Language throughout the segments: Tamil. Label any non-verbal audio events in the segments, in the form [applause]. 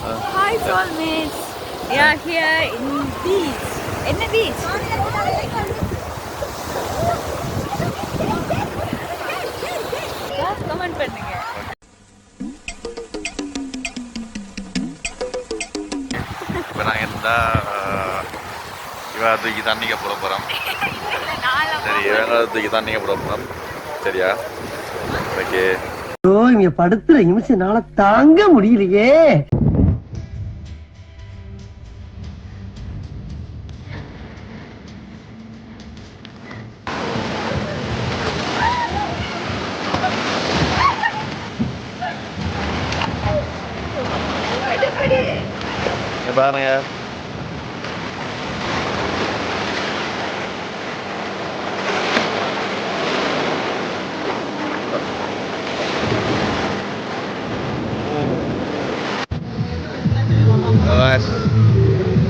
Hi, soulmates. We are here in beach. என்ன beach? கமெண்ட் பண்ணுங்க இப்போ தூக்கி தண்ணிக்க போட போகிறோம் சரி இவன் தூக்கி தண்ணிக்க போட போகிறோம் சரியா ஓகே இங்க படுத்துற நிமிஷம்னால தாங்க முடியலையே பாருங்க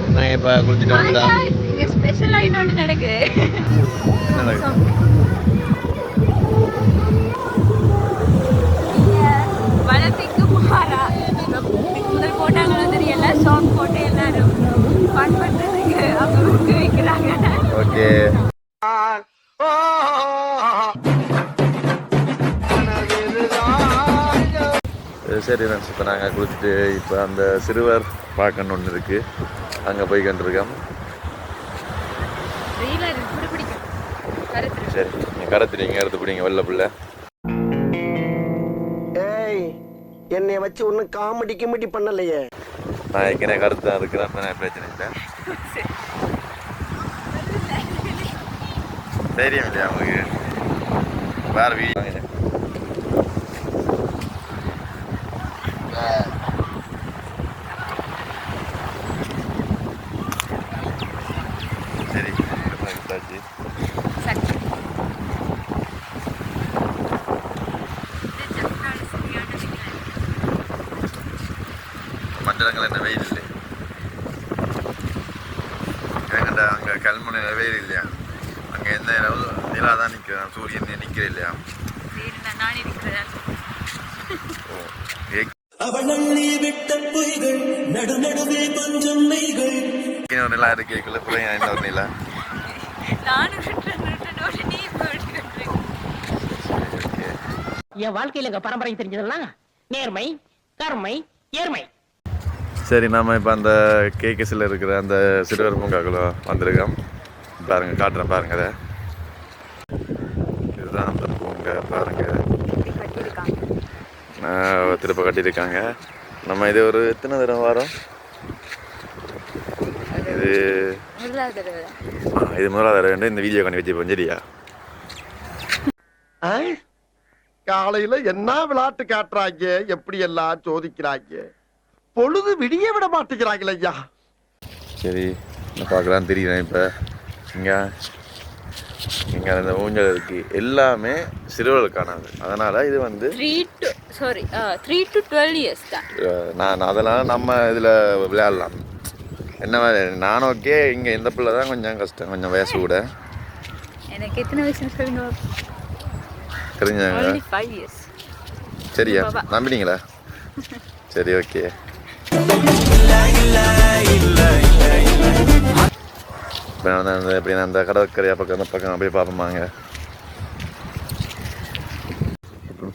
நாங்கள் இப்போ குளிச்சுட்டு வந்துட்டோம் இங்க ஸ்பெஷல் ஆயிட்டு ஒன்று நடக்குது என்ன நடக்குது? வளர்த்திக்கு மாறா. முதல் போட்டாங்களோ சரி ஃப்ரெண்ட்ஸ் இப்போ நாங்கள் குளிச்சுட்டு இப்போ அந்த சிறுவர் பார்க்கணும் ஒன்று இருக்குது அங்கே போய் கண்டிருக்கோம். சரி நீங்கள் கரத்துறீங்க எடுத்து பிடிங்க வெள்ளை பிள்ளை. ஏய் என்னை வச்சு ஒன்னும் காமெடி கிமெடி பண்ணலையே. நான் ஏற்கனவே கருத்து தான் இருக்கிறேன் நான் பிரச்சனை இல்லை. தெரியும் இல்லையா உங்களுக்கு? வேறு வீடு வாங்க சரி எடுத்தாச்சு சக்தி இது ஜப்பான் சரியான நிலை. மண்டலங்கள் என்ன வெயில் இல்லை எங்கள்கிட்ட அங்கே கல்முனையில் வெயில் இல்லையா அங்கே எந்த நிலவு நிலா தான் நிற்கிறேன் சூரியன் நிற்கிறேன் இல்லையா நிலா. இருக்கேக்குள்ள பிள்ளைங்க நிலா என் வாழ்க்கையில எங்க பரம்பரை தெரிஞ்சதெல்லாம் நேர்மை கருமை ஏர்மை சரி நாம் இப்போ அந்த கேகஸில் இருக்கிற அந்த சிறுவர் பூங்காக்குள்ள வந்திருக்கோம். பாருங்க காட்டுறேன் பாருங்க அதை இதுதான் அந்த பூங்கா பாருங்க. கட்டியிருக்காங்க திருப்ப கட்டியிருக்காங்க. நம்ம இது ஒரு எத்தனை தடவை வாரம்? இது ஆ, இது முதலாவது தடவை இந்த வீடியோ பண்ணி வச்சுப்போம் சரியா? காலையில் என்ன விளையாட்டு காட்டுறாங்க? எப்படி எல்லாம் சோதிக்கிறாங்க? பொழுது விடிய விட மாட்டேங்கிறாங்களே ஐயா. சரி நான் பார்க்கலாம் தெரியுறேன் இப்போ. இங்கே இங்கே அந்த ஊஞ்சல் இருக்கு. எல்லாமே சிறுவர்களுக்கானது. அதனால் இது வந்து three to sorry three to twelve years தான். நான் அதெல்லாம் நம்ம இதில் விளையாடலாம். என்ன மாதிரி நான் ஓகே இங்கே இந்த பிள்ளை தான் கொஞ்சம் கஷ்டம் கொஞ்சம் வயசு கூட. எனக்கு எத்தனை வயசுன்னு சொல்லுங்க? தெரிஞ்சாங்க சரியா. நம்பினீங்களா? சரி ஓகே. இப்போ அந்த கடற்கரையா பக்கம் அந்த பக்கம் அப்படியே பார்ப்போமாங்க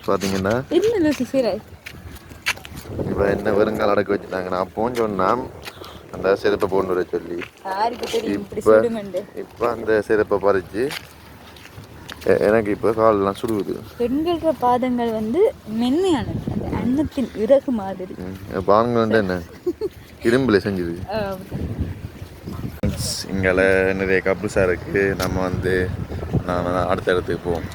பார்த்தீங்கன்னா இப்போ என்ன வருங்கால அடக்க வச்சுட்டாங்க. நான் போன்னு சொன்னா அந்த செருப்பை போண்டு வர சொல்லி. இப்போ இப்போ அந்த செருப்பை பறிச்சு எ- எனக்கு இப்போ காலெல்லாம் சுடுகுது பெண்களோட பாதங்கள் வந்து மென்மையானது. அன்னத்தின் இறகு மாதிரி. வந்து என்ன? இரும்புல செஞ்சது. இங்கே நிறைய கப்புள்ஸாக இருக்குது நம்ம வந்து நான் அடுத்த இடத்துக்கு போவோம்.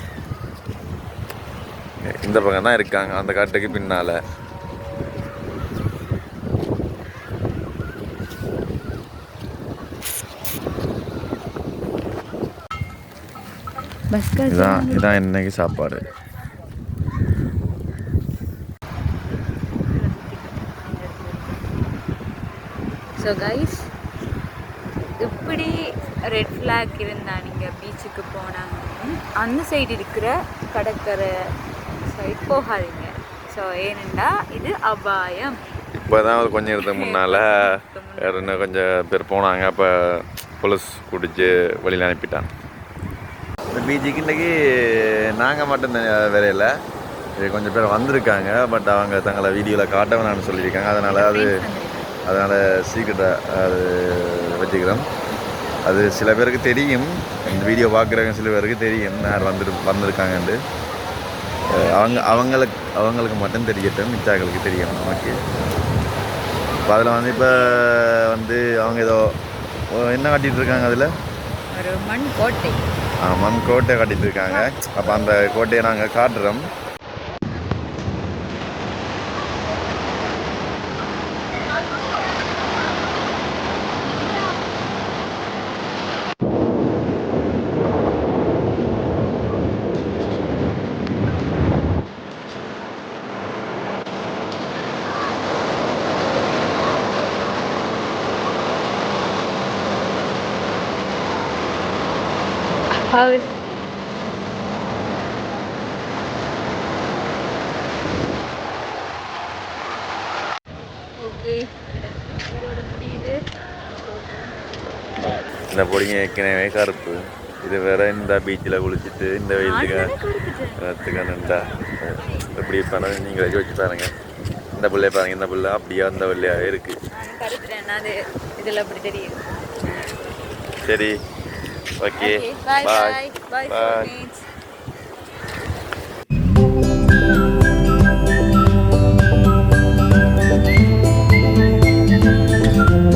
இந்த பக்கம் தான் இருக்காங்க. அந்த காட்டுக்கு பின்னால். இதான் இதான் இன்னைக்கு சாப்பாடு. ஸோ கைஸ் இப்படி ரெட் ஃப்ளாக் இருந்தா நீங்கள் பீச்சுக்கு போனாங்க அந்த சைடு இருக்கிற கடற்கரை சைடு போகாதீங்க. ஸோ ஏனெண்டா இது அபாயம். இப்போ தான் ஒரு கொஞ்சம் நேரத்துக்கு [laughs] முன்னால் வேறு இன்னும் கொஞ்சம் பேர் போனாங்க அப்போ போலீஸ் பிடிச்சி வெளியில் அனுப்பிட்டான் இந்த பீச்சுக்கு இன்றைக்கி நாங்கள் மட்டும் வரையில கொஞ்சம் பேர் வந்திருக்காங்க பட் அவங்க தங்களை வீடியோவில் காட்ட வேணாம்னு சொல்லியிருக்காங்க. அதனால் அது அதனால் சீக்கிரட்டாக அது வச்சுக்கிறோம். அது சில பேருக்கு தெரியும். இந்த வீடியோ பார்க்குறவங்க சில பேருக்கு தெரியும். யார் வந்துரு வந்திருக்காங்கன்ட்டு. அவங்க அவங்களுக்கு அவங்களுக்கு மட்டும் தெரியட்டும். மிச்சாக்களுக்கு தெரியும் ஓகே இப்போ அதில் வந்து இப்போ வந்து அவங்க ஏதோ என்ன காட்டிகிட்டு இருக்காங்க அதில்? மண் கோட்டை. மண் கோட்டை காட்டிட்டு இருக்காங்க. அப்போ அந்த கோட்டையை நாங்கள் காட்டுறோம். முடியுது இந்த பொடிங்க ஏற்கனவே கருப்பு இது வேற இந்த பீச்சில் குளிச்சுட்டு இந்த வெயிலுக்கு ரத்துக்கணுண்டா எப்படி இருப்பானு நீங்கள் வச்சு பாருங்க இந்த பிள்ளைய பாருங்க இந்த பிள்ளை அப்படியே அந்த பிள்ளையாவே இருக்கு சரி okay bye bye bye bye Bye. Friends